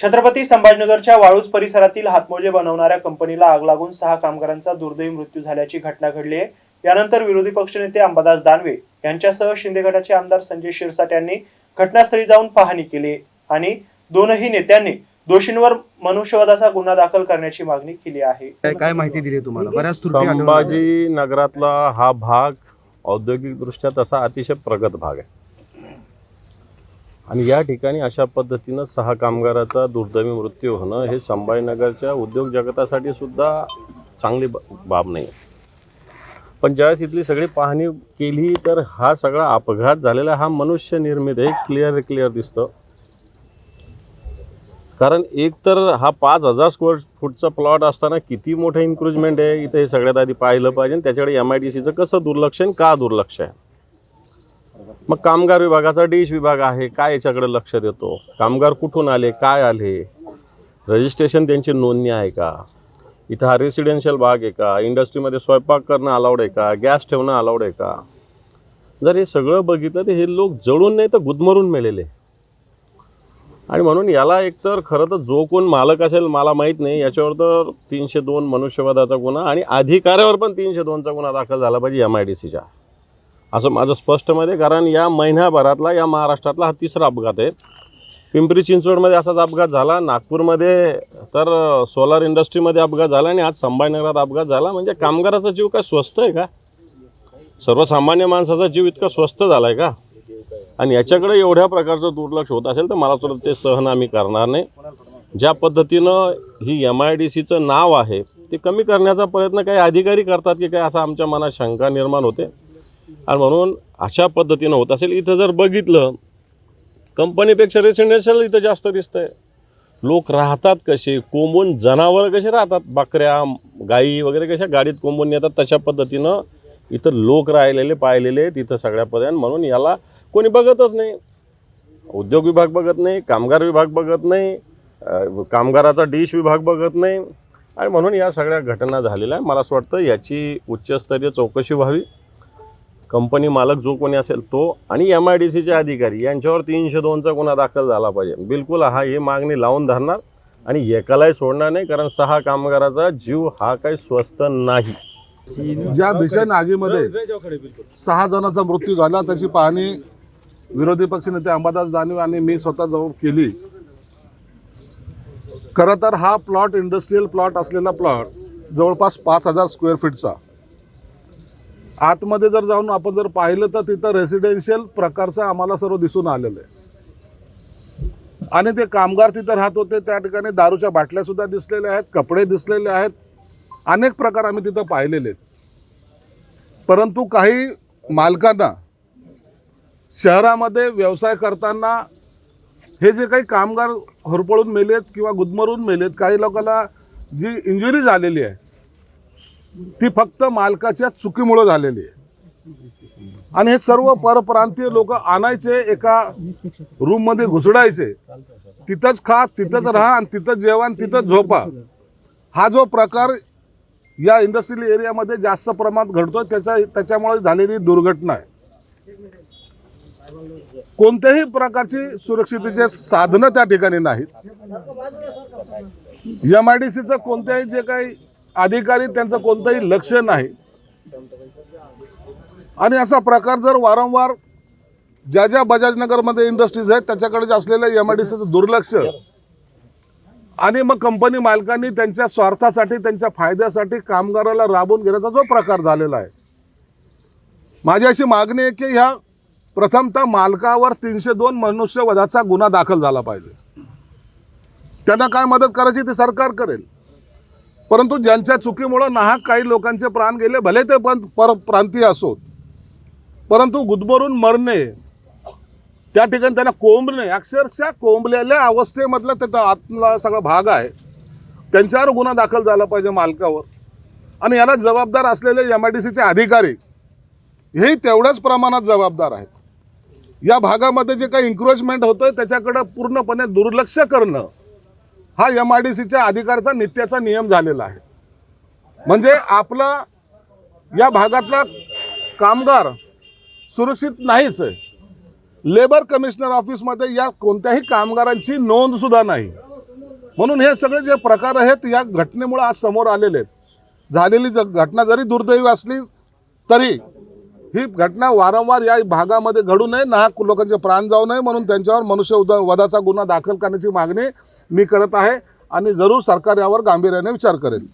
छत्रपती संभाजीनगरच्या वाळूज परिसरातील हातमोजे बनवणाऱ्या कंपनीला आग लागून सहा कामगारांचा दुर्दैवी मृत्यू झाल्याची घटना घडली आहे. यानंतर विरोधी पक्षनेते अंबादास दानवे यांच्यासह शिंदे गटाचे आमदार संजय शिरसाट यांनी घटनास्थळी जाऊन पाहणी केली आणि दोनही नेत्यांनी दोषींवर मनुष्यवधाचा गुन्हा दाखल करण्याची मागणी केली आहे. काय काय माहिती दिली तुम्हाला? बऱ्याच. संभाजी नगरातला हा भाग औद्योगिकदृष्ट्या तसा अतिशय प्रगत भाग आहे. आणि या ठिकाणी अशा पद्धतीनं सहा कामगाराचा दुर्दैवी मृत्यू होणं हे संभाजीनगरच्या उद्योग जगतासाठी सुद्धा चांगली बाब नाही. पण ज्यावेळेस इथली सगळी पाहणी केली तर हा सगळा अपघात झालेला हा मनुष्य निर्मित आहे क्लिअर क्लिअर दिसतं. कारण एक तर हा पाच हजार स्क्वेअर फूटचा प्लॉट असताना किती मोठं इन्क्रुजमेंट आहे इथे हे सगळ्यात आधी पाहिलं पाहिजे. त्याच्याकडे एम आय डी सीचं कसं दुर्लक्ष आहे आणि का दुर्लक्ष आहे? मग कामगार विभागाचा डिश विभाग आहे काय याच्याकडे लक्ष देतो? कामगार कुठून आले काय आले? रजिस्ट्रेशन त्यांची नोंदणी आहे का? इथं हा रेसिडेन्शियल भाग आहे का? इंडस्ट्रीमध्ये स्वयंपाक करणं अलाउड आहे का? गॅस ठेवणं अलाउड आहे का? जर हे सगळं बघितलं तर हे लोक जळून नाही तर गुदमरून मेलेले. आणि म्हणून याला एकतर खरं तर जो कोण मालक असेल मला माहीत नाही याच्यावर तर तीनशे दोन मनुष्यवादाचा गुन्हा आणि अधिकाऱ्यावर पण तीनशे दोनचा गुन्हा दाखल झाला पाहिजे एम आय डी सीच्या असं माझं स्पष्टमध्ये कारण या महिन्याभरातला या महाराष्ट्रातला हा तिसरा अपघात आहे. पिंपरी चिंचवडमध्ये असाच अपघात झाला. नागपूरमध्ये तर सोलार इंडस्ट्रीमध्ये अपघात झाला आणि आज संभाजीनगरात अपघात झाला. म्हणजे कामगाराचा जीव काय स्वस्त आहे का? सर्वसामान्य माणसाचा जीव इतका स्वस्त झाला आहे का? आणि याच्याकडे एवढ्या प्रकारचं दुर्लक्ष होत असेल तर मला तुला ते सहन आम्ही करणार नाही. ज्या पद्धतीनं ही एम आय डी सीचं नाव आहे ते कमी करण्याचा प्रयत्न काही अधिकारी करतात की काय? असं आमच्या मनात शंका निर्माण होते. आणि म्हणून अशा पद्धतीनं होत असेल. इथं जर बघितलं कंपनीपेक्षा रेसिडेन्शियल इथं जास्त दिसतंय. लोक राहतात कसे? कोंबून जनावरं कसे राहतात? बकऱ्या गाई वगैरे कशा गाडीत कोंबून येतात तशा पद्धतीनं इथं लोक राहिलेले पाहिलेले तिथं सगळ्या सगळ्यापर्यंत म्हणून याला कोणी बघतच नाही. उद्योग विभाग बघत नाही कामगार विभाग बघत नाही कामगाराचा डिश विभाग बघत नाही. आणि म्हणून या सगळ्या घटना झालेल्या आहे मला असं वाटतं याची उच्चस्तरीय चौकशी व्हावी. कंपनी मालक जो कोणी असेल तो आणि एम आय डी सीचे अधिकारी यांच्यावर तीनशे दोनचा गुन्हा दाखल झाला पाहिजे. बिलकुल हा ही मागणी लावून धरणार आणि एकालाही सोडणार नाही कारण सहा कामगाराचा जीव हा काही स्वस्त नाही. ज्या भीषण आगीमध्ये सहा जणांचा मृत्यू झाला त्याची पाहणी विरोधी पक्षनेते अंबादास दानवे आणि मी स्वतः जाऊन केली. खरं तर हा प्लॉट इंडस्ट्रीयल प्लॉट असलेला प्लॉट जवळपास पाच हजार स्क्वेअर फीटचा आतमध्ये जर जाऊन आपण जर पाहिलं तर तिथं रेसिडेन्शियल प्रकारचं आम्हाला सर्व दिसून आलेलं आहे. आणि ते कामगार तिथं राहत होते त्या ठिकाणी दारूच्या बाटल्यासुद्धा दिसलेल्या आहेत कपडे दिसलेले आहेत. अनेक प्रकार आम्ही तिथं पाहिलेले आहेत. परंतु काही मालकांना शहरामध्ये व्यवसाय करताना हे जे काही कामगार होरपळून मेलेत किंवा गुदमरून मेलेत काही लोकांना जी इंजुरी झालेली आहे ती फक्त मालकाच्या चुकीमुळं झालेली आहे. आणि हे सर्व परप्रांतीय लोक आणायचे एका रूममध्ये घुसडायचे. तिथंच खा तिथंच राहा आणि तिथंच जेवण तिथंच झोपा. हा जो प्रकार या इंडस्ट्रियल एरियामध्ये जास्त प्रमाणात घडतो त्याच्या त्याच्यामुळे झालेली दुर्घटना आहे. कोणत्याही प्रकारची सुरक्षितेचे साधनं त्या ठिकाणी नाहीत. एम आय डी सीचं कोणत्याही जे काही अधिकारी त्यांचं कोणतंही लक्ष नाही. आणि असा प्रकार जर वारंवार ज्या ज्या बजाजनगरमध्ये इंडस्ट्रीज आहेत त्याच्याकडे असलेलं एम आय डी सीचं दुर्लक्ष आणि मग कंपनी मालकांनी त्यांच्या स्वार्थासाठी त्यांच्या फायद्यासाठी कामगाराला राबवून घेण्याचा जो प्रकार झालेला आहे. माझी अशी मागणी आहे की ह्या प्रथमतः मालकावर तीनशे दोन मनुष्यवधाचा गुन्हा दाखल झाला पाहिजे. त्यांना काय मदत करायची ते सरकार करेल. परंतु ज्यांच्या चुकीमुळं नाहक काही लोकांचे प्राण गेले भले ते पण पर प्रांतीय असोत. परंतु गुदमरून मरणे त्या ठिकाणी त्यांना कोंबणे अक्षरशः कोंबलेल्या अवस्थेमधला त्याचा आतला सगळा भाग आहे. त्यांच्यावर गुन्हा दाखल झाला पाहिजे मालकावर. आणि याला जबाबदार असलेले एम आय डी सीचे अधिकारी हेही तेवढ्याच प्रमाणात जबाबदार आहेत. या भागामध्ये जे काही इन्क्रोचमेंट होतं त्याच्याकडं पूर्णपणे दुर्लक्ष करणं हा एम आय डी सीच्या अधिकाराचा नित्याचा नियम झालेला आहे. म्हणजे आपला या भागातला कामगार सुरक्षित नाहीच आहे. लेबर कमिशनर ऑफिसमध्ये या कोणत्याही कामगारांची नोंदसुद्धा नाही. म्हणून हे सगळे जे प्रकार आहेत या घटनेमुळे आज समोर आलेले आहेत. झालेली ज- घटना जरी दुर्दैवी असली तरी ही घटना वारंवार या भागामध्ये घडू नये नाहक लोकांचे प्राण जाऊ नये म्हणून त्यांच्यावर मनुष्य उद- वधाचा गुन्हा दाखल करण्याची मागणी मी करत आहे आणि जरूर सरकार यावर गांभीर्याने विचार करेल.